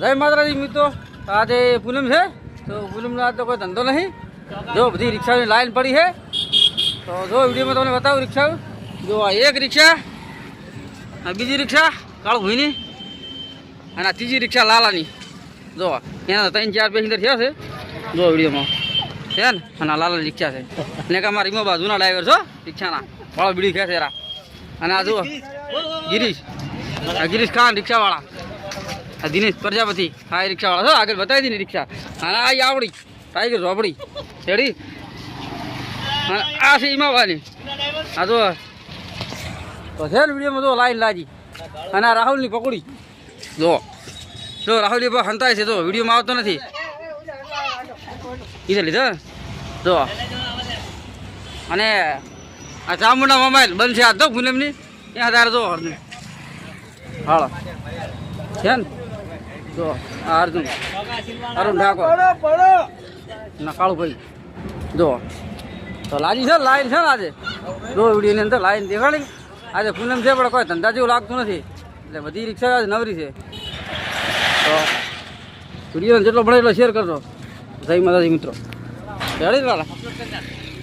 જય માતાજી મિત્રો આજે પૂનમ છે, તો પૂનમનો આજ તો કોઈ ધંધો નહીં. જો બધી રિક્ષાની લાઈન પડી છે. તો જો વિડીયોમાં તમને બતાવું રિક્ષા જો એક રિક્ષા, આ બીજી રિક્ષા, કાળું ભૂઈની અને આ ત્રીજી રિક્ષા લાલાની. જો, એના ત્રણ ચાર પેસેન્જર થયા છે. જો વિડીયોમાં. છે ને? અને લાલાની રિક્ષા છે. ને કે અમારા રીમો બાજુના ડ્રાઈવર છો રિક્ષાના. વાળો બીડી ખેંચે એરા અને આ જુઓ, ગિરીશ. આ ગિરીશ ખાન રિક્ષાવાળા. દિનેશ પ્રજાપતિ. હા એ રિક્ષાવાળા છો આગળ બતાવી દીધી રિક્ષા. હા આ આવડી. ટાઈગર રોબડી રેડી? હા આ છે ઈમાવાની આ તો તો છે ને વિડીયોમાં જો લાઈન લાજી અને આ રાહુલની પકડી. જો. જો, રાહુલ એ હંતાય છે, જો. વિડીયોમાં આવતો નથી. કીધે લીધો. જો. અને આ ચામુંડા મોબાઈલ બંધ છે આ તો પૂનમની. ત્યાં તારે જો. હાલો. છે ને? જો આ અર્જુન અરુણ ઠાકોર. નકાળું ભાઈ. જો. તો લાજી છે લાઈન છે ને આજે? જો વિડીયોની અંદર લાઈન દેખાડી. આજે પૂનમ છે પણ કોઈ ધંધા જેવું લાગતું નથી. એટલે બધી રિક્ષા આજે નવરી છે. તો વિડીયોને જેટલો ભણે એટલો શેર કરજો. જય માતાજી મિત્રો. ચડી લાલા